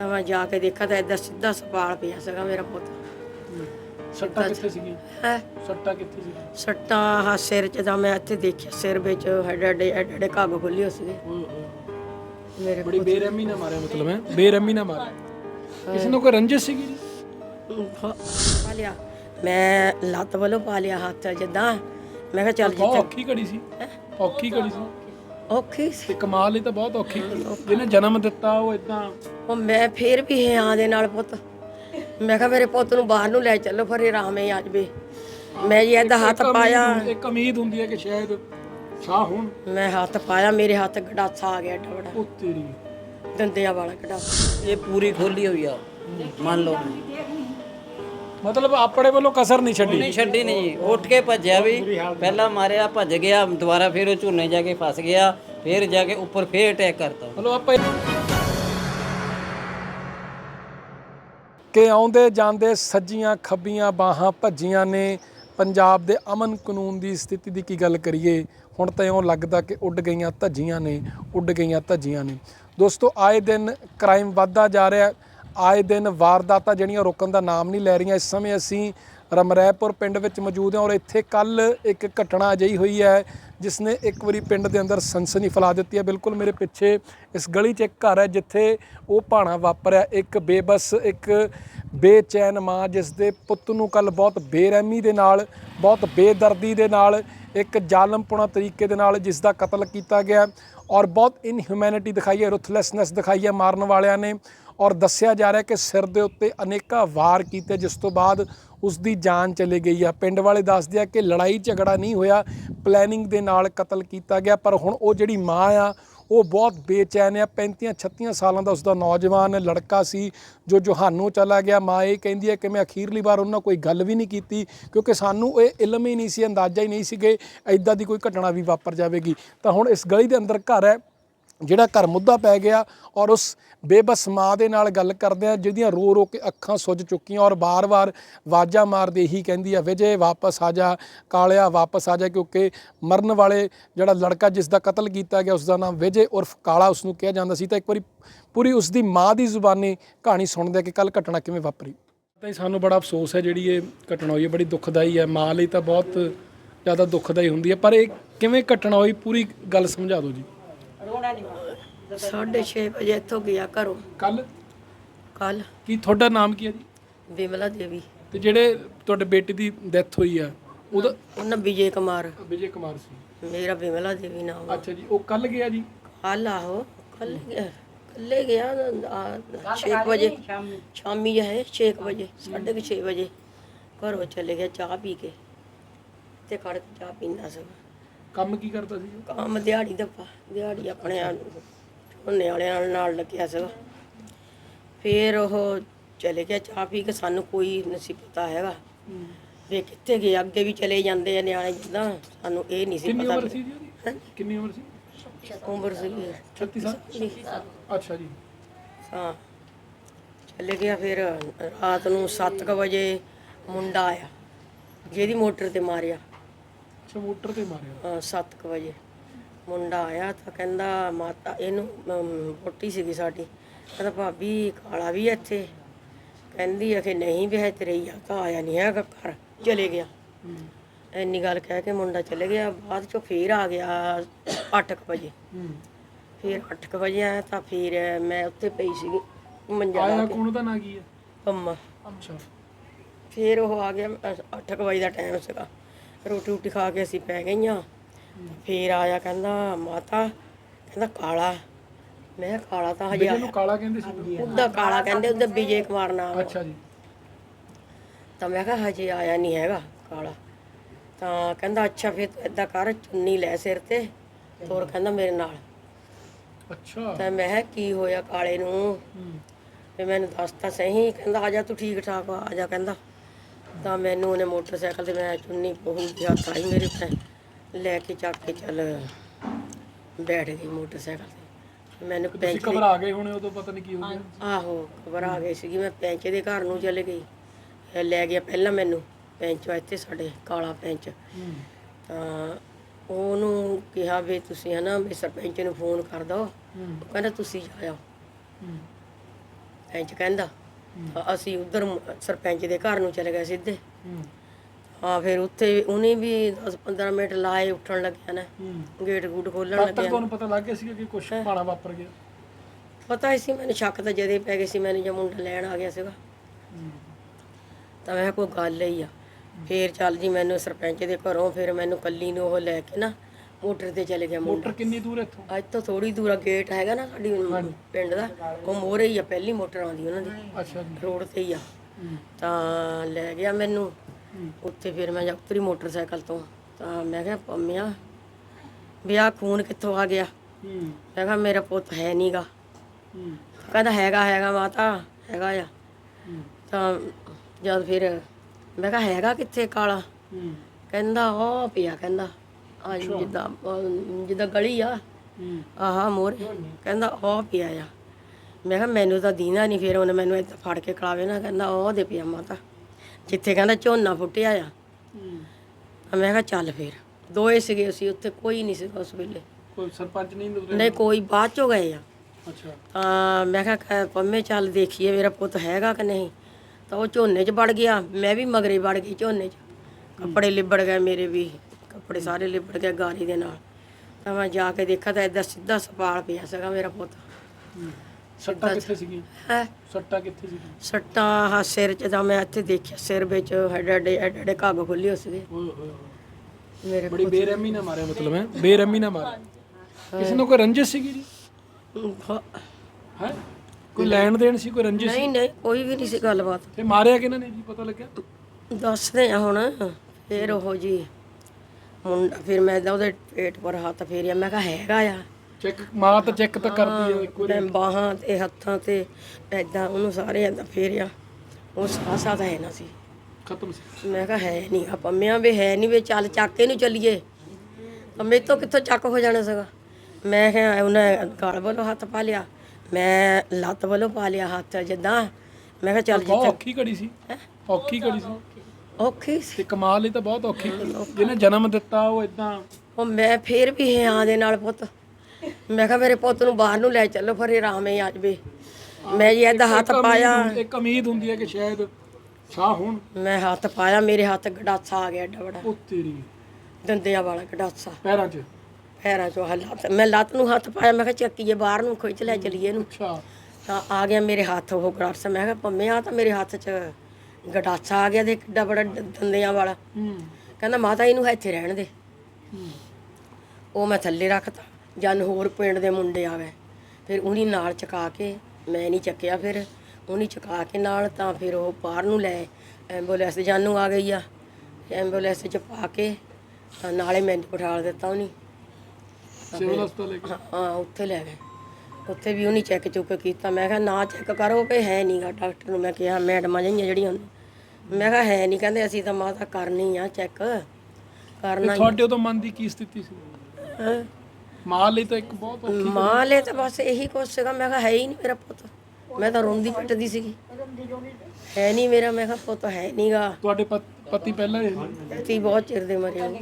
ਮੈਂ ਜਾ ਕੇ ਦੇਖਿਆ ਤਾਂ ਏਦਾਂ ਸਿੱਧਾ ਸਵਾਲ ਪਿਆ ਸੀਗਾ ਮੇਰਾ ਪੁੱਤ। ਸੱਟਾ ਕਿੱਥੇ ਸੀਗੀ ਹੈ? ਸੱਟਾ ਕਿੱਥੇ ਸੀਗੀ ਸੱਟਾਂ ਆਹ ਸਿਰ 'ਚ ਤਾਂ ਮੈਂ ਇੱਥੇ ਦੇਖਿਆ ਸਿਰ ਵਿੱਚ ਐਡੇ ਐਡੇ ਐਡੇ ਐਡੇ ਘਾਗ ਖੁੱਲੇ ਹੋ ਸੀਗੇ। ਓਏ ਹੋਏ ਮੇਰੇ ਬੜੀ ਬੇਰਹਿਮੀ ਨਾਲ ਮਾਰਿਆ ਮਤਲਬ ਹੈ? ਬੇਰਹਿਮੀ ਨਾਲ ਮਾਰਿਆ। ਕਿਸੇ ਨੂੰ ਕੋਈ ਰੰਜਿਸ਼ ਸੀਗੀ ਪਾ ਲਿਆ। ਮੈਂ ਲੱਤ ਵੱਲੋਂ ਪਾ ਲਿਆ ਹੱਥ ਜਿੱਦਾਂ। ਮੈਂ ਕਿਹਾ ਚੱਲ ਬਹੁਤ ਜਿੱਥੇ ਔਖੀ ਘੜੀ ਸੀ। ਔਖੀ ਘੜੀ ਸੀ। ਔਖੀ ਸੀ। ਤੇ ਕਮਾਲ ਇਹ ਤਾਂ ਬਹੁਤ ਔਖੀ। ਜਿਹਨੇ ਜਨਮ ਦਿੱਤਾ ਉਹ ਇਦਾਂ ਉਹ ਮੈਂ ਫੇਰ ਵੀ ਹਾਂ ਦੇ ਨਾਲ ਪੁੱਤ। ਮੈਂ ਕਿਹਾ ਮੇਰੇ ਪੁੱਤ ਨੂੰ ਬਾਹਰ ਨੂੰ ਲੈ ਚੱਲੋ ਫਿਰ ਇਹ ਰਾਮੇ ਆ ਜਵੇ ਮੈਂ ਜੀ ਏਦਾਂ ਹੱਥ ਪਾਇਆ। ਇੱਕ ਉਮੀਦ ਹੁੰਦੀ ਹੈ ਕਿ ਸ਼ਾਇਦ ਸਾਹ ਹੋਣ। ਮੈਂ ਹੱਥ ਪਾਇਆ ਮੇਰੇ ਹੱਥ ਗੜਾਸਾ ਆ ਗਿਆ ਏਡਾ ਬੜਾ ਉਹ ਤੇਰੀ ਦੰਦਿਆਂ ਵਾਲਾ ਗੜਾਸਾ। ਇਹ ਪੂਰੀ ਖੋਲੀ ਹੋਈ ਆ। ਮੰਨ ਲਓ। ਮਤਲਬ ਆਪਣੇ ਵੱਲੋਂ ਕਸਰ ਨਹੀਂ ਛੱਡੀ। ਨਹੀਂ ਛੱਡੀ ਨਹੀਂ ਉੱਠ ਕੇ ਭੱਜਿਆ ਵੀ ਪਹਿਲਾਂ ਮਾਰਿਆ ਭੱਜ ਗਿਆ ਦੁਬਾਰਾ ਫਿਰ ਉਹ ਝੂਨੇ ਜਾ ਕੇ ਫਸ ਗਿਆ ਫਿਰ ਜਾ ਕੇ ਉੱਪਰ ਫੇਰ ਅਟੈਕ ਕਰਤਾ। ਮਤਲਬ ਆਪਾਂ ਕਿ ਆਉਂਦੇ ਜਾਂਦੇ ਸੱਜੀਆਂ ਖੱਬੀਆਂ ਬਾਹਾਂ ਭੱਜੀਆਂ ਨੇ ਪੰਜਾਬ ਦੇ ਅਮਨ ਕਾਨੂੰਨ ਦੀ ਸਥਿਤੀ ਦੀ ਕੀ ਗੱਲ ਕਰੀਏ? ਹੁਣ ਤਾਂ ਇਉਂ ਲੱਗਦਾ ਕਿ ਉੱਡ ਗਈਆਂ ਧੱਜੀਆਂ ਨੇ ਉੱਡ ਗਈਆਂ ਧੱਜੀਆਂ ਨੇ। ਦੋਸਤੋ ਆਏ ਦਿਨ ਕ੍ਰਾਈਮ ਵੱਧਦਾ ਜਾ ਰਿਹਾ ਹੈ। ਆਏ ਦਿਨ ਵਾਰਦਾਤਾਂ ਜਿਹੜੀਆਂ ਰੁਕਣ ਦਾ ਨਾਮ ਨਹੀਂ ਲੈ ਰਹੀਆਂ, ਇਸ ਸਮੇਂ ਅਸੀਂ ਰਮਰੈਪੁਰ ਪਿੰਡ ਵਿੱਚ ਮੌਜੂਦ ਹਾਂ ਔਰ ਇੱਥੇ ਕੱਲ ਇੱਕ ਘਟਨਾ ਅਜਿਹੀ ਹੋਈ ਹੈ ਜਿਸ ਨੇ ਇੱਕ ਵਾਰੀ ਪਿੰਡ ਦੇ ਅੰਦਰ ਸਨਸਨੀ ਫੈਲਾ ਦਿੱਤੀ ਹੈ। ਬਿਲਕੁਲ ਮੇਰੇ ਪਿੱਛੇ ਇਸ ਗਲੀ 'ਚ ਇੱਕ ਘਰ ਹੈ, ਜਿੱਥੇ ਉਹ ਭਾਣਾ ਵਾਪਰਿਆ। ਇੱਕ ਬੇਬਸ, ਇੱਕ ਬੇਚੈਨ ਮਾਂ ਜਿਸ ਦੇ ਪੁੱਤ ਨੂੰ ਕੱਲ ਬਹੁਤ ਬੇਰਹਿਮੀ ਦੇ ਨਾਲ, ਬਹੁਤ ਬੇਦਰਦੀ ਦੇ ਨਾਲ, ਇੱਕ ਜ਼ਾਲਮਪੁਣਾ ਤਰੀਕੇ ਦੇ ਨਾਲ ਜਿਸ ਦਾ ਕਤਲ ਕੀਤਾ ਗਿਆ ਔਰ ਬਹੁਤ ਇਨਹਿਊਮੈਨਿਟੀ ਦਿਖਾਈ ਹੈ ਰੁਥਲੈਸਨੈਸ ਦਿਖਾਈ ਹੈ ਮਾਰਨ ਵਾਲਿਆਂ ਨੇ ਔਰ ਦੱਸਿਆ ਜਾ ਰਿਹਾ ਕਿ ਸਿਰ ਦੇ ਉੱਤੇ ਅਨੇਕਾਂ ਵਾਰ ਕੀਤੇ ਜਿਸ ਤੋਂ ਬਾਅਦ ਉਸ ਦੀ ਜਾਨ ਚਲੀ ਗਈ ਆ। ਪਿੰਡ ਵਾਲੇ ਦੱਸਦੇ ਆ ਕਿ ਲੜਾਈ ਝਗੜਾ ਨਹੀਂ ਹੋਇਆ ਪਲੈਨਿੰਗ ਦੇ ਨਾਲ ਕਤਲ ਕੀਤਾ ਗਿਆ, ਪਰ ਹੁਣ ਉਹ ਜਿਹੜੀ ਮਾਂ ਆ, ਉਹ ਬਹੁਤ ਬੇਚੈਨ ਆ। 35 36 ਸਾਲਾਂ ਦਾ ਉਸਦਾ ਨੌਜਵਾਨ ਲੜਕਾ ਸੀ, ਜੋ ਜਹਾਨੋਂ ਚਲਾ ਗਿਆ। ਮਾਂ ਇਹ ਕਹਿੰਦੀ ਹੈ ਕਿ ਮੈਂ ਅਖੀਰਲੀ ਵਾਰ ਉਹਨਾਂ ਕੋਈ ਗੱਲ ਵੀ ਨਹੀਂ ਕੀਤੀ, ਕਿਉਂਕਿ ਸਾਨੂੰ ਇਹ ਇਲਮ ਹੀ ਨਹੀਂ ਸੀ, ਅੰਦਾਜ਼ਾ ਹੀ ਨਹੀਂ ਸੀਗੇ ਕਿ ਐਦਾਂ ਦੀ ਕੋਈ ਘਟਨਾ ਵੀ ਵਾਪਰ ਜਾਵੇਗੀ। ਤਾਂ ਹੁਣ ਇਸ ਗਲੀ ਦੇ ਅੰਦਰ ਘਰ ਹੈ ਜਿਹੜਾ ਘਰ ਮੁੱਦਾ ਪੈ ਗਿਆ ਔਰ ਉਸ ਬੇਬਸ ਮਾਂ ਦੇ ਨਾਲ ਗੱਲ ਕਰਦੇ ਆ, ਜਿਹਦੀਆਂ ਰੋ ਰੋ ਕੇ ਅੱਖਾਂ ਸੁੱਜ ਚੁੱਕੀਆਂ ਔਰ ਬਾਰ-ਬਾਰ ਵਾਜਾਂ ਮਾਰਦੇ ਇਹੀ ਕਹਿੰਦੀ ਆ, ਵਿਜੇ, ਵਾਪਸ ਆ ਜਾ, ਕਾਲਿਆ, ਵਾਪਸ ਆ ਜਾ, ਕਿਉਂਕਿ ਮਰਨ ਵਾਲੇ ਜਿਹੜਾ ਲੜਕਾ ਜਿਸ ਦਾ ਕਤਲ ਕੀਤਾ ਗਿਆ, ਉਸ ਦਾ ਨਾਮ ਵਿਜੇ ਉਰਫ ਕਾਲਾ ਉਸ ਨੂੰ ਕਿਹਾ ਜਾਂਦਾ ਸੀ। ਤਾਂ ਇੱਕ ਵਾਰੀ ਪੂਰੀ ਉਸ ਦੀ ਮਾਂ ਦੀ ਜ਼ੁਬਾਨੀ ਕਹਾਣੀ ਸੁਣਦੇ ਆ ਕਿ ਕੱਲ ਘਟਨਾ ਕਿਵੇਂ ਵਾਪਰੀ। ਤਾਂ ਸਾਨੂੰ ਬੜਾ ਅਫਸੋਸ ਹੈ ਜਿਹੜੀ ਇਹ ਘਟਨਾ ਹੋਈ ਹੈ, ਬੜੀ ਦੁਖਦਾਈ ਹੈ। ਮਾਂ ਲਈ ਤਾਂ ਬਹੁਤ ਜ਼ਿਆਦਾ ਦੁਖਦਾਈ ਹੁੰਦੀ ਹੈ, ਪਰ ਇਹ ਕਿਵੇਂ ਘਟਨਾ ਹੋਈ ਪੂਰੀ ਗੱਲ ਸਮਝਾ ਦਿਓ ਜੀ। ਸਾਢੇ ਛੇ ਵਜੇ ਇੱਥੋਂ ਗਿਆ ਘਰੋਂ। ਕੱਲ? ਕੱਲ। ਕੀ ਤੁਹਾਡਾ ਨਾਮ ਕੀ ਹੈ ਜੀ? ਵਿਮਲਾ ਦੇਵੀ। ਤੇ ਜਿਹੜੇ ਤੁਹਾਡੇ ਬੇਟੇ ਦੀ ਡੈਥ ਹੋਈ ਆ ਉਹਦਾ ਉਹਨਾਂ ਵਿਜੇ ਕੁਮਾਰ। ਵਿਜੇ ਕੁਮਾਰ ਸੀ। ਮੇਰਾ ਵਿਮਲਾ ਦੇਵੀ ਨਾਮ ਅੱਛਾ ਜੀ ਉਹ ਕੱਲ ਗਿਆ ਜੀ? ਕੱਲ ਆਹੋ ਕੱਲ ਗਿਆ। ਕੱਲੇ ਗਿਆ 6 ਵਜੇ। ਸ਼ਾਮੀ। ਹੈ 6 ਵਜੇ 6:30 ਵਜੇ। ਘਰੋਂ ਚਲੇ ਗਿਆ ਚਾਹ ਪੀ ਕੇ। ਤੇ ਖੜ ਕੇ ਚਾਹ ਪੀਂਦਾ ਸੀ। ਕੰਮ ਕੀ ਕਰਦਾ ਸੀ ਉਹ? ਕੰਮ ਦਿਹਾੜੀ ਦਾ ਦਿਹਾੜੀ ਆਪਣੇ ਉਹਨੇ ਵਾਲਿਆਂ ਨਾਲ ਲੱਗਿਆ ਸੀਗਾ। ਫਿਰ ਉਹ ਚਲੇ ਗਿਆ ਚਾਹ ਪੀ ਕੇ ਸਾਨੂੰ ਕੋਈ ਨਹੀਂ ਪਤਾ ਹੈਗਾ। ਵੀ ਕਿੱਥੇ ਗਏ ਅੱਗੇ ਵੀ ਚਲੇ ਜਾਂਦੇ ਆ ਨਿਆਣੇ ਜਿੱਦਾਂ। ਸਾਨੂੰ ਇਹ ਨਹੀਂ ਸੀ ਕਿੰਨੀ ਪਤਾ ਉਮਰ ਸੀ ਜੀ ਉਹਦੀ ਕਿੰਨੀ ਉਮਰ ਸੀ? ਉਮਰ ਸੀ 36 ਸਾਲ? ਅੱਛਾ ਜੀ। ਹਾਂ। ਚਲੇ ਗਿਆ ਫਿਰ ਰਾਤ ਨੂੰ 7:00 ਵਜੇ ਮੁੰਡਾ ਆਇਆ। ਜਿਹਦੀ ਮੋਟਰ ਤੇ ਮਾਰਿਆ। ਅੱਛਾ ਮੋਟਰ ਤੇ ਮਾਰਿਆ। 7:00 ਵਜੇ। ਮੁੰਡਾ ਆਇਆ ਤਾਂ ਕਹਿੰਦਾ ਮਾਤਾ ਇਹਨੂੰ ਅਮ, ਵਹੁਟੀ ਸੀਗੀ ਸਾਡੀ। ਕਹਿੰਦਾ ਭਾਬੀ ਕਾਲਾ ਵੀ ਹੈ ਇੱਥੇ। ਕਹਿੰਦੀ ਆ ਕਿ ਨਹੀਂ ਵੀ ਹੈ ਤੇਰੇ ਆ ਤਾਂ ਆਇਆ ਨਹੀਂ ਹੈਗਾ ਘਰ। ਚਲੇ ਗਿਆ। ਇੰਨੀ ਗੱਲ ਕਹਿ ਕੇ ਮੁੰਡਾ ਚਲੇ ਗਿਆ। ਬਾਅਦ ਚੋਂ ਫੇਰ ਆ ਗਿਆ 8:00 ਵਜੇ। ਹੂੰ। ਫਿਰ 8:00 ਵਜੇ ਆਇਆ ਤਾਂ ਫਿਰ ਮੈਂ ਉੱਥੇ ਪਈ ਸੀਗੀ ਮੰਜਾ ਲਾ ਆਇਆ ਕੇ। ਕੌਣ ਦਾ ਨਾਂ ਕੀ ਹੈ? ਪੰਮਾ। ਅੱਛਾ। ਫਿਰ ਉਹ ਆ ਗਿਆ 8:00 ਵਜੇ ਦਾ ਟਾਈਮ ਸੀਗਾ। ਰੋਟੀ ਰੋਟੀ ਖਾ ਕੇ ਅਸੀਂ ਪੈ ਗਈਆਂ। ਫਿਰ ਆਇਆ ਕਹਿੰਦਾ ਮਾਤਾ ਕਹਿੰਦਾ ਕਾਲਾ। ਮੈਂ ਕਿਹਾ ਕਾਲਾ ਤਾਂ ਹਜੇ ਇਹਨੂੰ ਕਾਲਾ ਕਹਿੰਦੇ ਸੀ ਉਹਦਾ ਕਾਲਾ ਕਹਿੰਦੇ ਉਹਦਾ ਵਿਜੇ ਕੁਮਾਰ ਨਾਮ ਅੱਛਾ ਜੀ। ਤਾਂ ਮੈਂ ਕਿਹਾ ਹਜੇ ਆਇਆ ਨਹੀਂ ਹੈਗਾ ਕਾਲਾ। ਤਾਂ ਕਹਿੰਦਾ ਅੱਛਾ ਫਿਰ ਏਦਾਂ ਕਰ ਚੁੰਨੀ ਲੈ ਸਿਰ ਤੇ ਤੋਰ ਕਹਿੰਦਾ ਮੇਰੇ ਨਾਲ। ਅੱਛਾ। ਤਾਂ ਮੈਂ ਕਿਹਾ ਕੀ ਹੋਇਆ ਕਾਲੇ ਨੂੰ? ਤੇ ਮੈਨੂੰ ਦੱਸਤਾ ਸਹੀ ਕਹਿੰਦਾ ਆ ਜਾ ਤੂੰ ਠੀਕ ਠਾਕ ਆ ਜਾ ਕਹਿੰਦਾ। ਤਾਂ ਮੈਨੂੰ ਉਹਨੇ ਮੋਟਰਸਾਈਕਲ ਤੇ ਮੈਂ ਚੁੰਨੀ ਪਹੂ ਦੀ ਹੱਥ ਆਈ ਮੇਰੇ ਤੇ ਲੈ ਕੇ ਚੱਕ ਕੇ ਚੱਲ ਬੈਠ ਗਈ ਮੋਟਰਸਾਈਕਲ ਤੇ। ਮੈਨੂੰ ਤੁਸੀਂ ਪੈਂਚ ਘਬਰਾ ਗਏ ਹੋਣੇ ਉਦੋਂ ਪਤਾ ਨਹੀਂ ਕੀ ਹੋ ਗਿਆ। ਆਹੋ ਖਬਰ ਆ ਗਈ ਸੀਗੀ। ਮੈਂ ਪੈਂਚ ਦੇ ਘਰ ਨੂੰ ਚਲੇ ਗਈ। ਇਹ ਲੈ ਗਿਆ ਪਹਿਲਾਂ ਮੈਨੂੰ ਪੈਂਚ ਵਾ ਇੱਥੇ ਸਾਡੇ ਕਾਲਾ ਪੈਂਚ। ਹੂੰ। ਤਾਂ ਉਹਨੂੰ ਕਿਹਾ ਵੀ ਤੁਸੀਂ ਹਨਾ ਵੀ ਸਰਪੰਚ ਨੂੰ ਫੋਨ ਕਰ ਦਿਓ ਹੂੰ। ਉਹ ਕਹਿੰਦਾ ਤੁਸੀਂ ਜਾਇਓ। ਹੂੰ। ਸਰਪੰਚ ਕਹਿੰਦਾ ਤਾਂ ਅਸੀਂ ਉਧਰ ਸਰਪੰਚ ਦੇ ਘਰ ਨੂੰ ਚਲੇ ਗਏ ਸਿੱਧੇ। ਹੂੰ। ਫਿਰ ਉੱਥੇ ਉਹਨੇ ਵੀ 10 15 ਮਿੰਟ ਲਾਏ ਉੱਠਣ ਲੱਗਿਆ ਨਾ। ਗੇਟ ਗੂਟ ਖੋਲਣ ਲੱਗਿਆ ਤੁਹਾਨੂੰ ਪਤਾ ਲੱਗ ਗਿਆ ਸੀਗਾ ਕਿ ਕੁਝ ਮਾੜਾ ਵਾਪਰ ਗਿਆ? ਪਤਾ ਹੀ ਸੀ ਮੈਨੂੰ ਸ਼ੱਕ ਤਾਂ ਜਦੇ ਪੈ ਗਏ ਸੀ ਮੈਨੂੰ ਜੇ ਮੁੰਡਾ ਲੈਣ ਆ ਗਿਆ ਸੀਗਾ। ਤਾਂ ਮੈਂ ਕੋਈ ਗੱਲ ਹੀ ਆ। ਫੇਰ ਚੱਲ ਜੀ ਮੈਨੂੰ ਸਰਪੰਚ ਦੇ ਘਰੋਂ ਫਿਰ ਮੈਨੂੰ ਕੱਲੀ ਨੂੰ ਉਹ ਲੈ ਕੇ ਨਾ ਮੋਟਰ ਤੇ ਚਲੇ ਗਿਆ ਮੁੰਡਾ ਮੋਟਰ ਕਿੰਨੀ ਦੂਰ ਹੈ ਇੱਥੋਂ? ਅੱਜ ਤੋਂ ਥੋੜੀ ਦੂਰ ਆ ਗੇਟ ਹੈਗਾ ਨਾ ਸਾਡੀ ਪਿੰਡ ਦਾ। ਉਹ ਮੋਰੇ ਹੀ ਆ ਪਹਿਲੀ ਮੋਟਰ ਆਉਂਦੀ ਉਹਨਾਂ ਦੀ। ਅੱਛਾ ਜੀ। ਰੋਡ ਤੇ ਹੀ ਆ। ਤਾਂ ਲੈ ਗਿਆ ਮੈਨੂੰ। ਉੱਥੇ ਫਿਰ ਮੈਂ ਉਤਰੀ ਮੋਟਰਸਾਈਕਲ ਤੋਂ। ਤਾਂ ਮੈਂ ਕਿਹਾ ਪੰਮਿਆ ਵੀ ਆਹ ਖੂਨ ਕਿੱਥੋਂ ਆ ਗਿਆ? ਹੂੰ। ਮੈਂ ਕਿਹਾ ਮੇਰਾ ਪੁੱਤ ਹੈ ਨਹੀਂਗਾ ਹੂੰ। ਕਹਿੰਦਾ ਹੈਗਾ ਹੈਗਾ ਮਾਤਾ ਹੈਗਾ ਆ। ਹੂੰ। ਤਾਂ ਜਦ ਫਿਰ ਮੈਂ ਕਿਹਾ ਹੈਗਾ ਕਿੱਥੇ ਕਾਲਾ? ਹੂੰ। ਕਹਿੰਦਾ ਉਹ ਪਿਆ ਕਹਿੰਦਾ। ਆ ਜਿੱਦਾਂ ਅਹ ਜਿੱਦਾਂ ਗਲੀ ਆ ਆਹਾ ਮੋਰ ਕਹਿੰਦਾ ਉਹ ਪਿਆ ਆ ਮੈਂ ਕਿਹਾ ਮੈਨੂੰ ਤਾਂ ਦੀਨਾ ਨਹੀਂ ਫਿਰ ਉਹਨੇ ਮੈਨੂੰ ਇੱਥੇ ਫੜ ਕੇ ਕਲਾਵੇ ਨਾ ਕਹਿੰਦਾ ਉਹ ਦੇ ਪਿਆ ਮਾਤਾ। ਜਿੱਥੇ ਕਹਿੰਦਾ ਝੋਨਾ ਫੁੱਟਿਆ ਆ। ਤਾਂ ਮੈਂ ਕਿਹਾ ਚੱਲ ਫਿਰ। ਦੋਏ ਸੀਗੇ ਅਸੀਂ ਉੱਥੇ ਕੋਈ ਨਹੀਂ ਸੀਗਾ ਉਸ ਵੇਲੇ। ਕੋਈ ਸਰਪੰਚ ਨਹੀਂ ਮਿਲ ਨਹੀਂ ਕੋਈ ਬਾਅਦ ਚੋਂ ਗਏ ਆ। ਅੱਛਾ। ਤਾਂ ਮੈਂ ਕਿਹਾ ਕ- ਪੰਮੇ ਚੱਲ ਦੇਖੀਏ ਮੇਰਾ ਪੁੱਤ ਹੈਗਾ ਕਿ ਨਹੀਂ? ਤਾਂ ਉਹ ਝੋਨੇ 'ਚ ਵੜ ਗਿਆ। ਮੈਂ ਵੀ ਮਗਰੇ ਵੜ ਗਈ ਝੋਨੇ 'ਚ। ਕੱਪੜੇ ਲਿਬੜ ਗਏ ਮੇਰੇ ਵੀ। ਕੱਪੜੇ ਸਾਰੇ ਲਿਬੜ ਗਏ ਗਾਰੀ ਦੇ ਨਾਲ। ਤਾਂ ਮੈਂ ਜਾ ਕੇ ਦੇਖਿਆ ਤਾਂ ਏਦਾਂ ਸਿੱਧਾ ਸਪਾਲ ਪਿਆ ਸੀਗਾ ਮੇਰਾ ਪੁੱਤ। ਹੂੰ। ਸੱਟਾਂ ਕਿੱਥੇ ਸੀਗੀਆਂ? ਹੈ? ਸੱਟਾਂ ਕਿੱਥੇ ਸੀਗੀਆਂ? ਸੱਟਾਂ ਆਹ ਸਿਰ 'ਚ ਤਾਂ ਮੈਂ ਇੱਥੇ ਦੇਖਿਆ ਸਿਰ ਵਿੱਚ ਐਡੇ ਐਡੇ ਐਡੇ ਘਾਗ ਖੁੱਲੇ ਹੋ ਹੋਏ ਹੋਏ। ਮੇਰੇ ਬੜੀ ਬੇਰਹਿਮੀ ਨਾਲ ਮਾਰਿਆ ਮਤਲਬ ਹੈ? ਬੇਰਹਿਮੀ ਨਾਲ ਮਾਰਿਆ। ਕਿਸੇ ਨੂੰ ਕੋਈ ਰੰਜਿਸ਼ ਸੀਗੀ ਜੀ? ਹ- ਹੈ? ਕੋਈ ਲੈਣ ਦੇਣ ਸੀ ਕੋਈ ਰੰਜਿਸ਼ ਨਹੀਂ ਨਹੀਂ ਕੋਈ ਵੀ ਨਹੀਂ ਸੀ ਗੱਲਬਾਤ। ਤੇ ਮਾਰਿਆ ਕਿਹਨਾਂ ਨੇ ਜੀ ਪਤਾ ਲੱਗਿਆ? ਦੱਸਦੇ ਆ ਹੁਣ ਫਿਰ ਉਹ ਜੀ। ਮੁੰਡਾ ਫਿਰ ਮੈਂ ਏਦਾਂ ਉਹਦੇ ਪੇਟ ਪਰ ਹੱਥ ਫੇਰਿਆ ਮੈਂ ਕਿਹਾ ਹੈਗਾ ਆ। ਚੈੱਕ ਮਾਂ ਤਾਂ ਚੈੱਕ ਤਾਂ ਕਰਦੀ ਹੈ ਇੱਕ ਵਾਰੀ। ਮੈਂ ਬਾਹਾਂ ਤੇ ਹੱਥਾਂ ਤੇ ਐਦਾਂ ਉਹਨੂੰ ਸਾਰੇ ਏਦਾਂ ਫੇਰਿਆ। ਉਹ ਸਾਹ ਤਾਂ ਹੈ ਨਾ ਸੀ। ਖਤਮ ਸੀ। ਮੈਂ ਕਿਹਾ ਹੈ ਨਹੀਂ ਆ ਪੰਮਿਆਂ ਵੀ ਹੈ ਨਹੀਂ ਵੀ ਚੱਲ ਚੱਕ ਕੇ ਨੂੰ ਚੱਲੀਏ। ਮੇਰੇ ਤੋਂ ਕਿੱਥੋਂ ਚੱਕ ਹੋ ਜਾਣਾ ਸੀਗਾ? ਮੈਂ ਕਿਹਾ ਉਹਨੇ ਗਲ ਵੱਲੋਂ ਹੱਥ ਪਾ ਲਿਆ ਮੈਂ ਲੱਤ ਵੱਲੋਂ ਪਾ ਲਿਆ ਹੱਥ ਜਿੱਦਾਂ। ਮੈਂ ਕਿਹਾ ਚੱਲ ਬਹੁਤ ਔਖੀ ਘੜੀ ਸੀ। ਔਖੀ ਘੜੀ ਸੀ। ਔਖੀ ਸੀ। ਤੇ ਕਮਾਲ ਲਈ ਤਾਂ ਬਹੁਤ ਔਖੀ। ਜਿਹਨੇ ਜਨਮ ਦਿੱਤਾ ਉਹ ਇਦਾਂ ਉਹ ਮੈਂ ਫੇਰ ਵੀ ਹਾਂ ਦੇ ਨਾਲ ਪੁੱਤ। ਮੈਂ ਕਿਹਾ ਮੇਰੇ ਪੁੱਤ ਨੂੰ ਬਾਹਰ ਨੂੰ ਲੈ ਚੱਲੋ ਫਿਰ ਇਹ ਰਾਮੇ ਆ ਜਵੇ ਮੈਂ ਜੀ ਏਦਾਂ ਹੱਥ ਪਾਇਆ। ਇੱਕ ਉਮੀਦ ਹੁੰਦੀ ਹੈ ਕਿ ਸ਼ਾਇਦ ਸਾਹ ਹੋਣ। ਮੈਂ ਹੱਥ ਪਾਇਆ ਮੇਰੇ ਹੱਥ ਗਡਾਸਾ ਆ ਗਿਆ ਏਡਾ ਬੜਾ ਉਹ ਤੇਰੀ। ਦੰਦਿਆਂ ਵਾਲਾ ਗਡਾਸਾ। ਪੈਰਾਂ 'ਚ। ਪੈਰਾਂ ਚੋਂ ਹੱਥ ਮੈਂ ਲੱਤ ਨੂੰ ਹੱਥ ਪਾਇਆ ਮੈਂ ਕਿਹਾ ਚੱਕੀਏ ਬਾਹਰ ਨੂੰ ਖਿੱਚ ਲੈ ਚੱਲੀਏ ਇਹਨੂੰ। ਅੱਛਾ। ਤਾਂ ਆ ਗਿਆ ਮੇਰੇ ਹੱਥ ਉਹ ਗਡਾਸਾ। ਮੈਂ ਕਿਹਾ ਪੰਮੇ ਆ ਤਾਂ ਮੇਰੇ ਹੱਥ 'ਚ ਗਡਾਸਾ ਆ ਗਿਆ ਦੇ ਕਿੱਡਾ ਬੜਾ ਦੰਦਿਆਂ ਵਾਲਾ। ਹੂੰ। ਕਹਿੰਦਾ ਮਾਤਾ ਇਹਨੂੰ ਇੱਥੇ ਰਹਿਣ ਦੇ। ਹੂੰ। ਉਹ ਮੈਂ ਥੱਲੇ ਰੱਖਤਾ। ਜਨ ਹੋਰ ਪਿੰਡ ਦੇ ਮੁੰਡੇ ਆ ਗਏ ਫਿਰ ਉਹਨੀ ਨਾਲ ਚਕਾ ਕੇ ਮੈਂ ਨਹੀਂ ਚੱਕਿਆ ਫਿਰ। ਉਹਨੀ ਚਕਾ ਕੇ ਨਾਲ ਤਾਂ ਫਿਰ ਉਹ ਬਾਹਰ ਨੂੰ ਲੈ ਐਂਬੂਲੈਂਸ ਜਾਨੂ ਆ ਗਈ ਆ। ਐਂਬੂਲੈਂਸ ਚ ਪਾ ਕੇ ਤਾਂ ਨਾਲੇ ਮੈਨੂੰ ਬਿਠਾ ਦਿੱਤਾ ਉਹਨੀ। ਸਿਵਲ ਹਸਪਤਾਲ ਲੈ ਕੇ? ਹਾਂ ਉੱਥੇ ਲੈ ਗਏ। ਉੱਥੇ ਵੀ ਉਹਨੀ ਚੈੱਕ ਚੁੱਕ ਕੀਤਾ। ਮੈਂ ਕਿਹਾ ਨਾ ਚੈੱਕ ਕਰੋ ਵੀ ਹੈ ਨਹੀਂਗਾ ਡਾਕਟਰ ਨੂੰ। ਮੈਂ ਕਿਹਾ ਮੈਡਮਾਂ ਜਿਹੀਆਂ ਜਿਹੜੀਆਂ ਹੁੰਦੀਆਂ। ਮੈਂ ਕਿਹਾ ਹੈ ਨਹੀਂ ਕਹਿੰਦੇ ਅਸੀਂ ਤਾਂ ਮਾਤਾ ਕਰਨੀ ਆ ਚੈੱਕ ਕਰਨਾ ਹੀ ਤੁਹਾਡੇ ਉਦੋਂ ਮਨ ਦੀ ਕੀ ਸਥਿਤੀ ਸੀ? ਹੈਂ। ਮਾਂ ਲਈ ਤਾਂ ਇੱਕ ਬਹੁਤ ਔਖੀ ਮਾਂ ਲੈ ਤਾਂ ਬਸ ਇਹੀ ਕੁਛ ਸੀਗਾ। ਮੈਂ ਕਿਹਾ ਹੈ ਹੀ ਨਹੀਂ ਮੇਰਾ ਪੁੱਤ। ਮੈਂ ਤਾਂ ਰੋਂਦੀ ਪਿੱਟਦੀ ਸੀਗੀ। ਹੈ ਨਹੀਂ ਮੇਰਾ। ਮੈਂ ਕਿਹਾ ਪੁੱਤ ਹੈ ਨਹੀਂਗਾ ਤੁਹਾਡੇ ਪਤ- ਪਤੀ ਪਹਿਲਾਂ ਇਹ ਤੀ ਬਹੁਤ ਚਿਰ ਦੇ ਮਰੇ ਹੋਏ।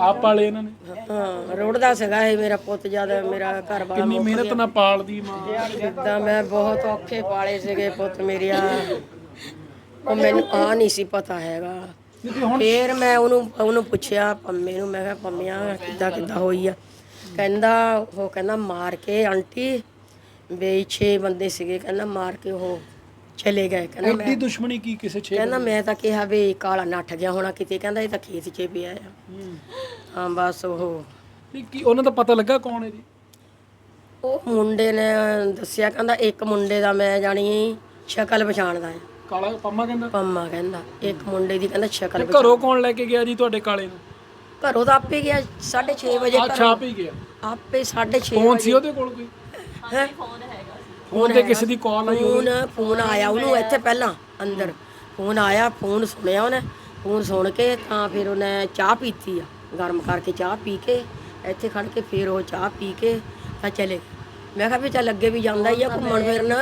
ਆਪ ਪਾਲੇ ਇਹਨਾਂ ਨੇ? ਹਾਂ ਰੋੜਦਾ ਸੀਗਾ ਇਹ ਮੇਰਾ ਪੁੱਤ ਜਦ ਮੇਰਾ ਘਰ ਵਾਲਾ ਕਿੰਨੀ ਮਿਹਨਤ ਨਾਲ ਪਾਲਦੀ ਮਾਂ। ਜਿੱਦਾਂ ਮੈਂ ਬਹੁਤ ਔਖੇ ਪਾਲੇ ਸੀਗੇ ਪੁੱਤ ਮੇਰਿਆ। ਉਹ ਮੈਨੂੰ ਆ ਨਹੀਂ ਸੀ ਪਤਾ ਹੈਗਾ। ਫੇਰ ਮੈਂ ਉਹਨੂੰ ਉਹਨੂੰ ਪੁੱਛਿਆ ਪੰਮੇ ਨੂੰ ਮੈਂ ਕਿਹਾ ਪੰਮਿਆ ਕਿੱਦਾਂ ਕਿੱਦਾਂ ਹੋਈ ਆ? ਕਹਿੰਦਾ ਉਹ ਕਹਿੰਦਾ ਮਾਰ ਕੇ ਆਂਟੀ ਵੀ ਛੇ ਬੰਦੇ ਸੀਗੇ। ਕਹਿੰਦਾ ਮਾਰ ਕੇ ਉਹ ਚਲੇ ਗਏ ਕਹਿੰਦਾ ਮੈਂ ਐਡੀ ਦੁਸ਼ਮਣੀ ਕੀ ਕਿਸੇ ਛੇ ਕਹਿੰਦਾ ਮੈਂ ਤਾਂ ਕਿਹਾ ਵੀ ਕਾਲਾ ਨੱਠ ਗਿਆ ਹੋਣਾ ਕਿਤੇ ਕਹਿੰਦਾ ਇਹ ਤਾਂ ਖੇਤ 'ਚ ਪਿਆ ਆ। ਹੂੰ। ਹਾਂ ਬਸ ਉਹ। ਨਹੀਂ ਕੀ ਉਹਨਾਂ ਦਾ ਪਤਾ ਲੱਗਾ ਕੌਣ ਹੈ ਜੀ? ਉਹ ਮੁੰਡੇ ਨੇ ਦੱਸਿਆ ਕਹਿੰਦਾ ਇੱਕ ਮੁੰਡੇ ਦਾ ਮੈਂ ਜਾਣੀ ਸ਼ਕਲ ਪਛਾਣਦਾ ਆ। ਕਾਲਾ ਪੰਮਾ ਕਹਿੰਦਾ? ਪੰਮਾ ਕਹਿੰਦਾ ਇੱਕ ਮੁੰਡੇ ਦੀ ਕਹਿੰਦਾ ਸ਼ਕਲ ਤੇ ਘਰੋਂ ਕੌਣ ਲੈ ਕੇ ਗਿਆ ਜੀ ਤੁਹਾਡੇ ਕਾਲੇ ਨੂੰ? ਘਰੋਂ ਤਾਂ ਆਪੇ ਗਿਆ 6:30 ਵਜੇ ਛਾਪ ਹੀ ਗਿਆ। ਆਪੇ 6:30 ਫੋਨ ਸੀ ਉਹਦੇ ਕੋਲ ਕੋਈ? ਹੈ? ਫੋਨ ਤੇ ਕਿਸੇ ਦੀ ਕਾਲ ਆਈ ਫੋਨ ਫੋਨ ਆਇਆ ਉਹਨੂੰ ਇੱਥੇ ਪਹਿਲਾਂ ਅੰਦਰ। ਫੋਨ ਆਇਆ ਫੋਨ ਸੁਣਿਆ ਉਹਨੇ। ਫੋਨ ਸੁਣ ਕੇ ਤਾਂ ਫਿਰ ਉਹਨੇ ਚਾਹ ਪੀਤੀ ਆ। ਗਰਮ ਕਰਕੇ ਚਾਹ ਪੀ ਕੇ ਇੱਥੇ ਖੜ ਕੇ ਫਿਰ ਉਹ ਚਾਹ ਪੀ ਕੇ ਤਾਂ ਚਲੇ। ਮੈਂ ਕਿਹਾ ਵੀ ਚੱਲ ਅੱਗੇ ਵੀ ਜਾਂਦਾ ਹੀ ਆ ਘੁੰਮਣ ਫਿਰਨ।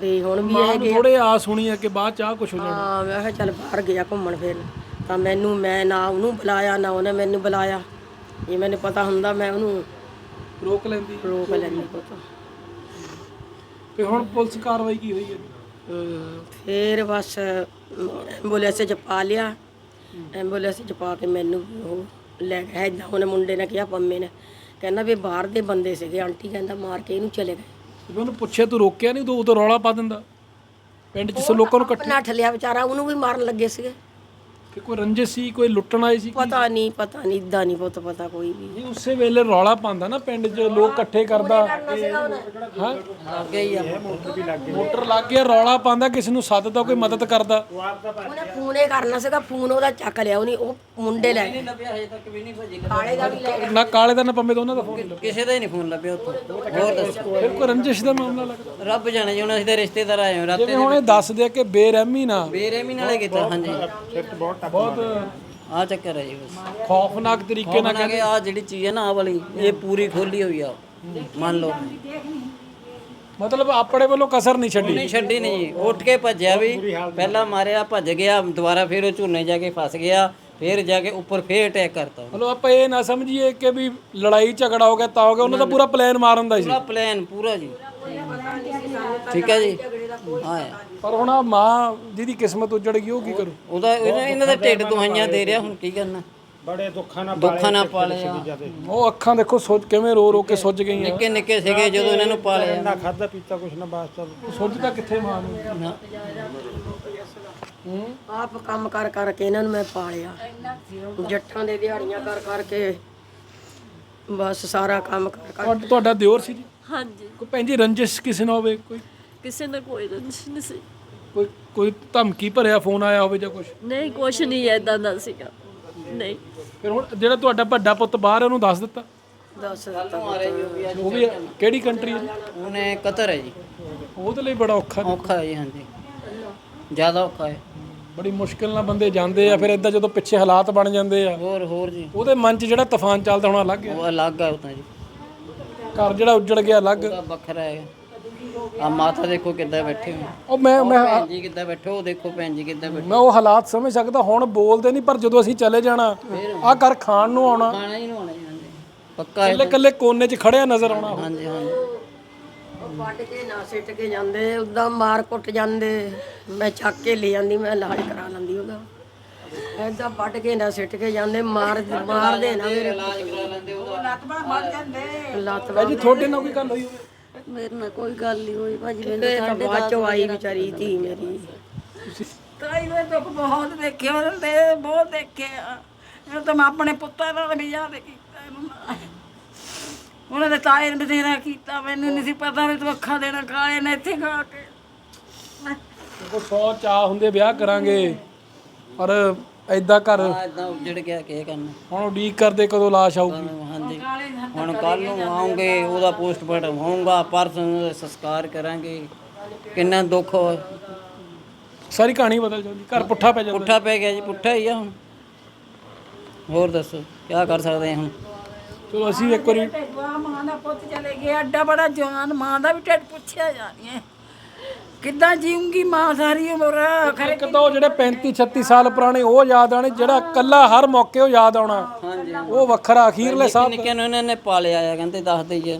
ਵੀ ਹੁਣ ਵੀ ਇਹ ਗਿਆ। ਥੋੜੇ ਆਸ ਹੋਣੀ ਆ ਕਿ ਬਾਅਦ ਚ ਆ ਕੁਝ ਹੋ ਜਾਣਾ। ਹਾਂ ਮੈਂ ਕਿਹਾ ਚੱਲ ਬਾਹਰ ਗਿਆ ਘੁੰਮਣ ਫਿਰਨ। ਤਾਂ ਮੈਨੂੰ ਮੈਂ ਨਾ ਉਹਨੂੰ ਬੁਲਾਇਆ ਨਾ ਉਹਨੇ ਮੈਨੂੰ ਬੁਲਾਇਆ। ਜੇ ਮੈਨੂੰ ਪਤਾ ਹੁੰਦਾ ਮੈਂ ਉਹਨੂੰ ਰੋਕ ਲੈਂਦੀ। ਰੋਕ ਲੈਂਦੀ ਪੁੱਤ। ਤੇ ਹੁਣ ਪੁਲਿਸ ਕਾਰਵਾਈ ਕੀ ਹੋਈ ਹੈ? ਹਮ, ਫਿਰ ਬਸ ਐਂਬੂਲੈਂਸ ਚ ਪਾ ਲਿਆ। ਐਂਬੂਲੈਂਸ ਚ ਪਾ ਕੇ ਮੈਨੂੰ ਉਹ ਲੈ ਗਿਆ ਏਦਾਂ ਉਹਨੇ ਮੁੰਡੇ ਨੇ ਕਿਹਾ ਪੰਮੇ ਨੇ। ਕਹਿੰਦਾ ਵੀ ਬਾਹਰ ਦੇ ਬੰਦੇ ਸੀਗੇ। ਆਂਟੀ ਕਹਿੰਦਾ ਮਾਰ ਕੇ ਇਹਨੂੰ ਚਲੇ ਗਏ। ਤੇ ਉਹਨੂੰ ਪੁੱਛਿਆ ਤੂੰ ਰੋਕਿਆ ਨਹੀਂ ਤੂੰ ਉਦੋਂ ਰੌਲਾ ਪਾ ਦਿੰਦਾ। ਪਿੰਡ 'ਚ ਸ ਲੋਕਾਂ ਨੂੰ ਇਕੱਠੇ ਨੱਠ ਲਿਆ ਵਿਚਾਰਾ ਉਹਨੂੰ ਵੀ ਮਾਰਨ ਲੱਗੇ ਸੀਗੇ। ਕਿ ਕੋਈ ਰੰਜਿਸ਼ ਸੀ ਕੋਈ ਲੁੱਟਣ ਆਏ ਸੀ ਪਤਾ ਨਹੀਂ ਪਤਾ ਨਹੀਂ ਇਦਾਂ ਨਹੀਂ ਪੁੱਤ ਪਤਾ ਕੋਈ ਵੀ। ਨਹੀਂ ਉਸੇ ਵੇਲੇ ਰੌਲਾ ਪਾਉਂਦਾ ਨਾ ਪਿੰਡ 'ਚ ਲੋਕ ਇਕੱਠੇ ਕਰਦਾ। ਹਾਂ? ਲੱਗ ਗਈ ਆ ਮੋਟਰ ਲੱਗ ਗਿਆ ਰੌਲਾ ਪਾਉਂਦਾ ਕਿਸੇ ਨੂੰ ਸੱਦਦਾ ਕੋਈ ਮਦਦ ਕਰਦਾ। ਉਹਨੇ ਫੋਨ ਕਰਨਾ ਸੀਗਾ ਫੋਨ ਉਹਦਾ ਚੱਕ ਲਿਆ ਉਹਨੇ ਉਹ ਮੁੰਡੇ ਲੈ ਗਏ। ਲੱਭਿਆ ਹਜੇ ਤੱਕ ਵੀ ਨਹੀਂ ਭਾਜੀ ਕਾਲੇ ਦਾ ਵੀ ਲੈ ਗਏ। ਨਾ ਕਾਲੇ ਦਾ ਨਾ ਪੰਮੇ ਦੋਨਾਂ ਦਾ ਫੋਨ ਕਿਸੇ ਦਾ ਹੀ ਨਹੀਂ ਫੋਨ ਲੱਭਿਆ ਉੱਥੋਂ। ਹੋਰ ਦੱਸੋ। ਫਿਰ ਕੋਈ ਰੰਜਿਸ਼ ਦਾ ਮਾਮਲਾ ਲੱਗਦਾ। ਰੱਬ ਜਾਣੇ ਜੀ ਹੁਣ ਅਸੀਂ ਤਾਂ ਰਿਸ਼ਤੇਦਾਰ ਆਏ ਹਾਂ ਰਾਤੇ ਜਿਵੇਂ ਹੁਣ ਇਹ ਦੱਸਦੇ ਆ ਕਿ ਬੇਰਹਿਮੀ ਨਾ ਬੇਰਹਿਮੀ ਨਾਲੇ ਕੀਤਾ ਹਾਂਜੀ। ਬਹੁਤ ਆ। ਚੱਕਰ ਹੈ ਜੀ ਬਸ। ਖੌਫਨਾਕ ਤਰੀਕੇ ਨਾਲ ਨਾ ਕਿ ਆ ਜਿਹੜੀ ਚੀਜ਼ ਹੈ ਨਾ ਆ ਵਾਲੀ ਇਹ ਪੂਰੀ ਖੋਲੀ ਹੋਈ ਆ। ਮੰਨ ਲਓ। ਮਤਲਬ ਆਪਣੇ ਵੱਲੋਂ ਕਸਰ ਨਹੀਂ ਛੱਡੀ। ਨਹੀਂ ਛੱਡੀ ਨਹੀਂ ਜੀ। ਉੱਠ ਕੇ ਭੱਜਿਆ ਵੀ ਪਹਿਲਾਂ ਮਾਰਿਆ ਭੱਜ ਗਿਆ ਦੁਬਾਰਾ ਫਿਰ ਉਹ ਝੂਨੇ ਜਾ ਕੇ ਫਸ ਗਿਆ ਫਿਰ ਜਾ ਕੇ ਉੱਪਰ ਫੇਰ ਅਟੈਕ ਕਰਤਾ ਮਤਲਬ ਆਪਾਂ ਇਹ ਨਾ ਸਮਝੀਏ ਕਿ ਵੀ ਲੜਾਈ ਝਗੜਾ ਹੋ ਗਿਆ ਤਾਂ ਹੋ ਗਿਆ ਉਹਨਾਂ ਦਾ ਪੂਰਾ ਪਲਾਨ ਮਾਰਨ ਦਾ ਸੀ। ਪੂਰਾ ਪਲਾਨ ਪੂਰਾ ਜੀ। ਠੀਕ ਹੈ ਜੀ। ਹਾਂ ਪਰ ਹੁਣ ਆ ਮਾਂ ਜਿਹਦੀ ਕਿਸਮਤ ਉਜੜ ਗਈ ਉਹ ਕੀ ਕਰੂ? ਉਹਦਾ ਇਹਨਾਂ ਇਹਨਾਂ ਦਾ ਢਿੱਡ ਦੁਹਾਈਆਂ ਦੇ ਰਿਹਾ ਹੁਣ ਕੀ ਕਰਨਾ? ਬੜੇ ਦੁੱਖਾਂ ਨਾਲ ਦੁੱਖਾਂ ਨਾਲ ਪਾਲਿਆ ਉਹ ਅੱਖਾਂ ਦੇਖੋ ਸੁੱਜ ਕਿਵੇਂ ਰੋ ਰੋ ਕੇ ਸੁੱਜ ਗਈਆਂ। ਨਿੱਕੇ ਨਿੱਕੇ ਸੀਗੇ ਜਦੋਂ ਇਹਨਾਂ ਨੂੰ ਪਾਲਿਆ ਨਾ ਖਾਦਾ ਪੀਤਾ ਕੁਛ ਨਾ ਬਾਸ ਚੱਲ। ਸੁੱਜ ਤਾਂ ਕਿੱਥੇ ਮਾਂ ਨੂੰ। ਆਪ ਕੰਮ ਕਰ ਕਰਕੇ ਇਹਨਾਂ ਨੂੰ ਮੈਂ ਪਾਲਿਆ। ਜੱਟਾਂ ਦੇ ਦਿਹਾੜੀਆਂ ਕਰ ਕਰਕੇ ਬਸ ਸਾਰਾ ਕੰਮ ਕਰ ਕਰ ਤੁਹਾਡਾ- ਤੁਹਾਡਾ ਦਿਓਰ ਸੀ ਜੀ? ਹਾਂਜੀ। ਕੋਈ ਭੈਣ ਜੀ ਰੰਜਿਸ਼ ਕਿਸੇ ਨਾਲ ਹੋਵੇ ਕੋਈ? ਕਿਸੇ ਨੇ ਕੋਈ ਰੰਜਿਸ਼ ਨਹੀਂ ਸੀ। ਕੋਈ ਕੋਈ ਧਮਕੀ ਭਰਿਆ ਫੋਨ ਆਇਆ ਹੋਵੇ ਜਾਂ ਕੁਝ ਨਹੀਂ ਕੁਛ ਨਹੀਂ ਐਦਾਂ ਦਾ ਸੀਗਾ। ਨਹੀਂ। ਫਿਰ ਹੁਣ ਜਿਹੜਾ ਤੁਹਾਡਾ ਵੱਡਾ ਪੁੱਤ ਬਾਹਰ ਹੈ ਉਹਨੂੰ ਦੱਸ ਦਿੱਤਾ? ਦੱਸ ਦਿੱਤਾ ਉਹ ਵੀ ਕਿਹੜੀ ਕੰਟਰੀ ਹੈ ਉਹਨੇ ਕਤਰ ਹੈ ਜੀ। ਉਹਦੇ ਲਈ ਬੜਾ ਔਖਾ ਔਖਾ ਹੈ ਜੀ ਹਾਂਜੀ। ਜ਼ਿਆਦਾ ਔਖਾ ਹੈ। ਬੜੀ ਮੁਸ਼ਕਿਲ ਨਾਲ ਬੰਦੇ ਜਾਂਦੇ ਆ ਫਿਰ ਇਦਾਂ ਜਦੋਂ ਪਿੱਛੇ ਹਾਲਾਤ ਬਣ ਜਾਂਦੇ ਆ। ਹੋਰ ਹੋਰ ਜੀ। ਉਹਦੇ ਮਨ 'ਚ ਜਿਹੜਾ ਤੂਫਾਨ ਚੱਲਦਾ ਹੋਣਾ ਅਲੱਗ ਹੈ ਉਹ ਅਲੱਗ ਹੈ ਉਹ ਤਾਂ ਜੀ। ਘਰ ਜਿਹੜਾ ਉੱਜੜ ਗਿਆ ਅਲੱਗ। ਵੱਖਰਾ ਹੈ। ਆ ਮਾਤਾ ਦੇਖੋ ਕਿੱਦਾਂ ਬੈਠੇ ਹੋ ਉਹ ਮੈਂ ਮੈਂ ਭੈਣ ਜੀ ਕਿੱਦਾਂ ਬੈਠੇ ਹੋ ਉਹ ਦੇਖੋ ਭੈਣ ਜੀ ਕਿੱਦਾਂ ਬੈਠੇ। ਮੈਂ ਉਹ ਹਾਲਾਤ ਸਮਝ ਸਕਦਾ ਹੁਣ ਬੋਲਦੇ ਨਹੀਂ ਪਰ ਜਦੋਂ ਅਸੀਂ ਚਲੇ ਜਾਣਾ ਆ ਘਰ ਖਾਣ ਨੂੰ ਆਉਣਾ। ਖਾਣਾ ਹੀ ਨਹੀਂ ਹੋਣਾ ਜੀ ਹਾਂਜੀ। ਪੱਕਾ ਹੈ। ਇਕੱਲੇ ਇਕੱਲੇ ਕੋਨੇ 'ਚ ਖੜਿਆ ਨਜ਼ਰ ਆਉਣਾ। ਹਾਂਜੀ ਹਾਂਜੀ। ਉਹ ਵੱਢ ਕੇ ਨਾ ਸਿੱਟ ਕੇ ਜਾਂਦੇ ਉਦਾਂ ਮਾਰ ਕੁੱਟ ਜਾਂਦੇ। ਮੈਂ ਚੱਕ ਕੇ ਲੈ ਜਾਂਦੀ ਮੈਂ ਇਲਾਜ ਕਰਾ ਲੈਂਦੀ ਉਹਦਾ। ਐਦਾਂ ਵੱਢ ਕੇ ਨਾ ਸਿੱਟ ਕੇ ਜਾਂਦੇ ਮਾਰ ਮਾਰਦੇ ਨਾ ਮੇਰੇ ਇਲਾਜ ਕਰਾ ਲੈਂਦੇ ਉਹਦਾ। ਲੱਤ ਭਾਜੀ ਤੁਹਾਡੇ ਨਾਲ ਕੋਈ ਗੱਲ ਹੋਈ ਹੋਵੇ? ਮੇਰੇ ਨਾਲ ਕੋਈ ਗੱਲ ਨਹੀਂ ਹੋਈ ਭਾਜੀ ਮੈਨੂੰ ਤੇ ਤਾਂ ਬਾਅਦ ਚੋਂ ਆਈ ਵਿਚਾਰੀ ਧੀ ਮੇਰੀ। ਤਾਈ ਦੇ ਦੁੱਖ ਬਹੁਤ ਦੇਖੇ ਉਹਨਾਂ ਦੇ ਬਹੁਤ ਦੇਖੇ ਆ ਇਹ ਤਾਂ ਮੈਂ ਆਪਣੇ ਪੁੱਤਾਂ ਨਾਲ ਵੀ ਯਾਦ ਕੀਤਾ ਇਹਨੂੰ ਨਾ। ਉਹਨਾਂ ਦੇ ਤਾਏ ਨੇ ਬਥੇਰਾ ਕੀਤਾ ਮੈਨੂੰ ਨਹੀਂ ਸੀ ਪਤਾ ਵੀ ਤੂੰ ਅੱਖਾਂ ਦੇਣਾ ਕਾਲੇ ਨੇ ਇੱਥੇ ਖਾ ਕੇ। ਦੇਖੋ 100 ਚਾਹ ਹੁੰਦੇ ਵਿਆਹ ਕਰਾਂਗੇ ਪਰ ਐਦਾਂ ਘਰ ਇਦਾਂ ਉੱਜੜ ਗਿਆ ਕੀ ਕਰਨਾ। ਹੁਣ ਉਡੀਕ ਕਰਦੇ ਕਦੋਂ ਲਾਸ਼ ਆਊਗੀ? ਹੁਣ ਕੱਲ ਨੂੰ ਆਉਂਗੇ ਉਹਦਾ ਪੋਸਟਮਾਰਟਮ ਹੋਊਗਾ ਪਰਸੋਂ ਉਹਦਾ ਸੰਸਕਾਰ ਕਰਾਂਗੇ। ਕਿੰਨਾ ਦੁੱਖ। ਸਾਰੀ ਕਹਾਣੀ ਬਦਲ ਜਾਂਦੀ ਘਰ ਪੁੱਠਾ ਪੈ ਜਾਂਦਾ। ਪੁੱਠਾ ਪੈ ਗਿਆ ਜੀ ਪੁੱਠਾ ਹੀ ਆ ਹੁਣ। ਹੋਰ ਦੱਸੋ ਕੀ ਕਰ ਸਕਦੇ ਹਾਂ ਹੁਣ? ਚਲੋ ਅਸੀਂ ਵੀ ਇੱਕ ਵਾਰੀ ਮਾਂ ਦਾ ਪੁੱਤ ਚਲੇ ਗਿਆ ਐਡਾ ਬੜਾ ਜਵਾਨ ਮਾਂ ਦਾ ਵੀ ਢਿੱਡ ਪੁੱਛਿਆ ਜਾਣੀ ਹੈ ਕਿੱਦਾਂ ਜੀਉਂਗੀ ਮਾਂ ਸਾਰੀ ਉਮਰ? ਖਰੇ ਇੱਕ ਤਾਂ ਉਹ ਜਿਹੜੇ 35 36 ਸਾਲ ਪੁਰਾਣੇ ਉਹ ਯਾਦ ਆਣੇ ਜਿਹੜਾ ਕੱਲਾ ਹਰ ਮੌਕੇ ਉਹ ਯਾਦ ਆਉਣਾ। ਉਹ ਵੱਖਰਾ ਅਖੀਰਲੇ ਸਾਹਿਬ ਨਿੱਕੇ ਨੂੰ ਇਹਨਾਂ ਨੇ ਪਾਲਿਆ ਆ ਕਹਿੰਦੇ ਦੱਸਦੇ ਜੀ।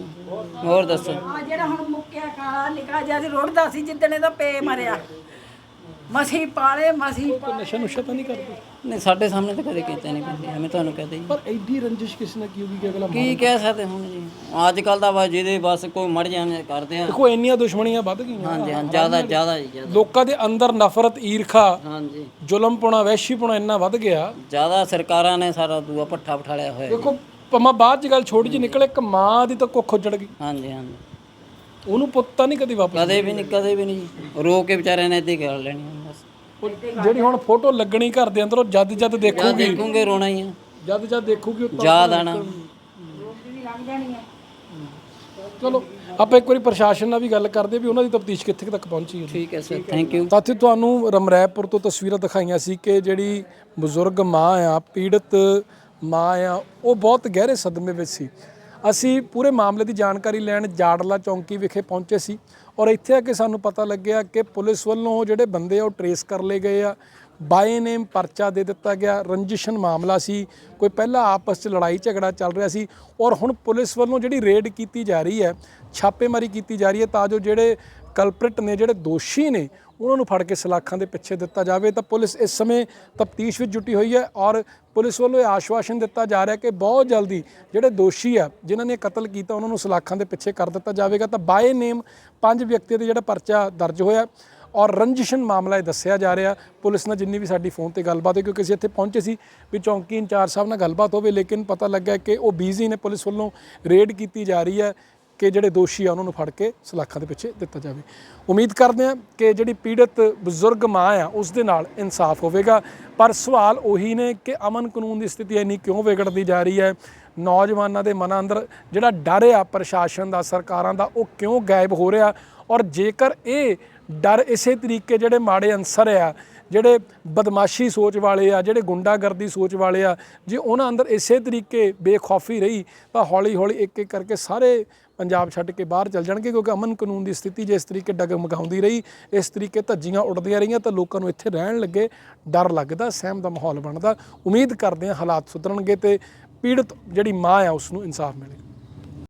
ਹੋਰ ਦੱਸੋ। ਆ ਜਿਹੜਾ ਹੁਣ ਮੁੱਕਿਆ ਕਾਲਾ ਨਿਕਾ ਜਿਹਾ ਸੀ ਰੁੜਦਾ ਸੀ ਜਿੱਦਣ ਇਹਦਾ ਪੇ ਮਰਿਆ। ਮਸੀ ਪਾਲੇ ਮਸੀ ਨਸ਼ਾ ਨੁਸ਼ਾ ਤਾਂ ਨਹੀਂ ਕਰਦੇ? ਨਹੀਂ ਸਾਡੇ ਸਾਹਮਣੇ ਤਾਂ ਕਦੇ ਕੀਤਾ ਨਹੀਂ ਪੈਂਦੀ ਐਵੇਂ ਤੁਹਾਨੂੰ ਕਹਦੇ ਜੀ ਪਰ ਐਡੀ ਰੰਜਿਸ਼ ਕਿਸ ਨਾਲ ਕੀ ਹੋਗੀ ਕਿ ਅਗਲਾ ਕੀ ਕਹਿ ਸਕਦੇ ਹੁਣ ਜੀ? ਅੱਜ ਕੱਲ ਦਾ ਵਾ ਜਿਹਦੇ ਬਸ ਕੋਈ ਮੜ ਜਾਂਦੇ ਕਰਦੇ ਆ। ਦੇਖੋ ਇੰਨੀਆਂ ਦੁਸ਼ਮਣੀਆਂ ਵੱਧ ਗਈਆਂ। ਹਾਂਜੀ ਹਾਂ ਜ਼ਿਆਦਾ ਜ਼ਿਆਦਾ ਜੀ ਜ਼ਿਆਦਾ। ਲੋਕਾਂ ਦੇ ਅੰਦਰ ਨਫ਼ਰਤ ਈਰਖਾ ਹਾਂਜੀ। ਜ਼ੁਲਮਪੁਣਾ ਵਹਿਸ਼ੀਪੁਣਾ ਇੰਨਾ ਵੱਧ ਗਿਆ। ਜ਼ਿਆਦਾ ਸਰਕਾਰਾਂ ਨੇ ਸਾਰਾ ਦੂਆ ਪੱਠਾ ਬਿਠਾਲਿਆ ਹੋਇਆ ਜੀ। ਦੇਖੋ ਪਮਾ ਬਾਅਦ ਚ ਗੱਲ ਛੋਟੀ ਜਿਹੀ ਨਿਕਲੇ ਇੱਕ ਮਾਂ ਦੀ ਤਾਂ ਕੁੱਖ ਉੱਜੜ ਗਈ। ਹਾਂਜੀ ਹਾਂਜੀ। ਉਹਨੂੰ ਪੁੱਤ ਤਾਂ ਨਹੀਂ ਕਦੀ ਵਾਪਸ ਕਦੇ ਵੀ ਨਹੀਂ ਕਦੇ ਵੀ ਨਹੀਂ। ਜੀ। ਰੋ ਕੇ ਵਿਚਾਰਿਆਂ ਨੇ ਇੱਥੇ ਕਰ ਲੈਣੀ। ਜਿਹੜੀ ਹੁਣ ਫੋਟੋ ਲੱਗਣੀ ਘਰ ਦੇ ਅੰਦਰ ਜਦ ਜਦ ਦੇਖੂਗੀ। ਦੇਖੂਗੇ ਰੋਣਾ ਹੀ ਆ। ਜਦ ਜਦ ਦੇਖੂਗੀ ਉਹ ਤਾਂ- ਯਾਦ ਆਣਾ। ਚਲੋ ਆਪਾਂ ਇੱਕ ਵਾਰੀ ਪ੍ਰਸ਼ਾਸਨ ਨਾਲ ਵੀ ਗੱਲ ਕਰਦੇ ਵੀ ਉਹਨਾਂ ਦੀ ਤਫਤੀਸ਼ ਕਿੱਥੇ ਕੁ ਤੱਕ ਪਹੁੰਚੀ ਹੈ ਠੀਕ ਹੈ ਸਰ। ਥੈਂਕ ਯੂ ਸਾਥੀ ਤੁਹਾਨੂੰ ਰਮਰੈਪੁਰ ਤੋਂ ਤਸਵੀਰਾਂ ਦਿਖਾਈਆਂ ਸੀ ਕਿ ਜਿਹੜੀ ਬਜ਼ੁਰਗ ਮਾਂ ਆ ਪੀੜਤ ਮਾਂ ਆ ਉਹ ਬਹੁਤ ਗਹਿਰੇ ਸਦਮੇ ਵਿੱਚ ਸੀ। ਅਸੀਂ ਪੂਰੇ ਮਾਮਲੇ ਦੀ ਜਾਣਕਾਰੀ ਲੈਣ ਜਾੜਲਾ ਚੌਂਕੀ ਵਿਖੇ ਪਹੁੰਚੇ ਸੀ ਔਰ ਇੱਥੇ ਆ ਕੇ ਸਾਨੂੰ ਪਤਾ ਲੱਗਿਆ ਕਿ ਪੁਲਿਸ ਵੱਲੋਂ ਜਿਹੜੇ ਬੰਦੇ ਆ ਉਹ ਟਰੇਸ ਕਰ ਲਏ ਗਏ ਆ। ਬਾਏ ਨੇਮ ਪਰਚਾ ਦੇ ਦਿੱਤਾ ਗਿਆ। ਰੰਜਿਸ਼ਨ ਮਾਮਲਾ ਸੀ। ਕੋਈ ਪਹਿਲਾਂ ਆਪਸ 'ਚ ਲੜਾਈ ਝਗੜਾ ਚੱਲ ਰਿਹਾ ਸੀ ਔਰ ਹੁਣ ਪੁਲਿਸ ਵੱਲੋਂ ਜਿਹੜੀ ਰੇਡ ਕੀਤੀ ਜਾ ਰਹੀ ਹੈ, ਛਾਪੇਮਾਰੀ ਕੀਤੀ ਜਾ ਰਹੀ ਹੈ ਤਾਂ ਜੋ ਜਿਹੜੇ ਕਲਪ੍ਰਿਟ ਨੇ, ਜਿਹੜੇ ਦੋਸ਼ੀ ਨੇ ਉਹਨਾਂ ਨੂੰ ਫੜ ਕੇ ਸਲਾਖਾਂ ਦੇ ਪਿੱਛੇ ਦਿੱਤਾ ਜਾਵੇ, ਤਾਂ ਪੁਲਿਸ ਇਸ ਸਮੇਂ ਤਫਤੀਸ਼ ਵਿੱਚ ਜੁਟੀ ਹੋਈ ਹੈ ਔਰ ਪੁਲਿਸ ਵੱਲੋਂ ਇਹ ਆਸ਼ਵਾਸਨ ਦਿੱਤਾ ਜਾ ਰਿਹਾ ਕਿ ਬਹੁਤ ਜਲਦੀ ਜਿਹੜੇ ਦੋਸ਼ੀ ਆ, ਜਿਨ੍ਹਾਂ ਨੇ ਕਤਲ ਕੀਤਾ, ਉਹਨਾਂ ਨੂੰ ਸਲਾਖਾਂ ਦੇ ਪਿੱਛੇ ਕਰ ਦਿੱਤਾ ਜਾਵੇਗਾ। ਤਾਂ ਬਾਏ ਨੇਮ ਪੰਜ ਵਿਅਕਤੀਆਂ ਦੇ ਜਿਹੜਾ ਪਰਚਾ ਦਰਜ ਹੋਇਆ ਔਰ ਰੰਜਿਸ਼ਨ ਮਾਮਲਾ ਇਹ ਦੱਸਿਆ ਜਾ ਰਿਹਾ। ਪੁਲਿਸ ਨਾਲ ਜਿੰਨੀ ਵੀ ਸਾਡੀ ਫੋਨ ਤੇ ਗੱਲਬਾਤ ਹੋਈ, ਕਿਉਂਕਿ ਅਸੀਂ ਇੱਥੇ ਪਹੁੰਚੇ ਸੀ ਵੀ ਚੌਂਕੀ ਇੰਚਾਰਜ ਸਾਹਿਬ ਨਾਲ ਗੱਲਬਾਤ ਹੋਵੇ, ਲੇਕਿਨ ਪਤਾ ਲੱਗਾ ਕਿ ਉਹ ਬੀਜ਼ੀ ਨੇ, ਪੁਲਿਸ ਵੱਲੋਂ ਰੇਡ ਕੀਤੀ ਜਾ ਰਹੀ ਹੈ। ਕਿ ਜਿਹੜੇ ਦੋਸ਼ੀ ਆ, ਉਹਨਾਂ ਨੂੰ ਫੜ ਕੇ ਸਲਾਖਾਂ ਦੇ ਪਿੱਛੇ ਦਿੱਤਾ ਜਾਵੇ। ਉਮੀਦ ਕਰਦੇ ਹਾਂ ਕਿ ਜਿਹੜੀ ਪੀੜਤ ਬਜ਼ੁਰਗ ਮਾਂ ਆ, ਉਸ ਦੇ ਨਾਲ ਇਨਸਾਫ ਹੋਵੇਗਾ। ਪਰ ਸਵਾਲ ਉਹੀ ਨੇ ਕਿ ਅਮਨ ਕਾਨੂੰਨ ਦੀ ਸਥਿਤੀ ਇੰਨੀ ਕਿਉਂ ਵਿਗੜਦੀ ਜਾ ਰਹੀ ਹੈ? ਨੌਜਵਾਨਾਂ ਦੇ ਮਨਾਂ ਅੰਦਰ ਜਿਹੜਾ ਡਰ ਆ ਪ੍ਰਸ਼ਾਸਨ ਦਾ, ਸਰਕਾਰਾਂ ਦਾ, ਉਹ ਕਿਉਂ ਗਾਇਬ ਹੋ ਰਿਹਾ? ਔਰ ਜੇਕਰ ਇਹ ਡਰ ਇਸੇ ਤਰੀਕੇ ਜਿਹੜੇ ਮਾੜੇ ਅਨਸਰ ਆ, ਜਿਹੜੇ ਬਦਮਾਸ਼ੀ ਸੋਚ ਵਾਲੇ ਆ, ਜਿਹੜੇ ਗੁੰਡਾਗਰਦੀ ਸੋਚ ਵਾਲੇ ਆ, ਜੇ ਉਹਨਾਂ ਅੰਦਰ ਇਸੇ ਤਰੀਕੇ ਬੇਖੌਫੀ ਰਹੀ, ਤਾਂ ਹੌਲੀ ਹੌਲੀ ਇੱਕ ਇੱਕ ਕਰਕੇ ਸਾਰੇ ਪੰਜਾਬ ਛੱਡ ਕੇ ਬਾਹਰ ਚੱਲ ਜਾਣਗੇ, ਕਿਉਂਕਿ ਅਮਨ ਕਾਨੂੰਨ ਦੀ ਸਥਿਤੀ ਜੇ ਇਸ ਤਰੀਕੇ ਡਗਮਗਾਉਂਦੀ ਰਹੀ, ਇਸ ਤਰੀਕੇ ਧੱਜੀਆਂ ਉੱਡਦੀਆਂ ਰਹੀਆਂ ਤਾਂ ਲੋਕਾਂ ਨੂੰ ਇੱਥੇ ਰਹਿਣ ਲੱਗੇ ਡਰ ਲੱਗਦਾ, ਸਹਿਮ ਦਾ ਮਾਹੌਲ ਬਣਦਾ। ਉਮੀਦ ਕਰਦੇ ਹਾਂ ਹਾਲਾਤ ਸੁਧਰਨਗੇ ਤੇ ਪੀੜਤ ਜਿਹੜੀ ਮਾਂ ਆ ਉਸ ਨੂੰ ਇਨਸਾਫ ਮਿਲੇ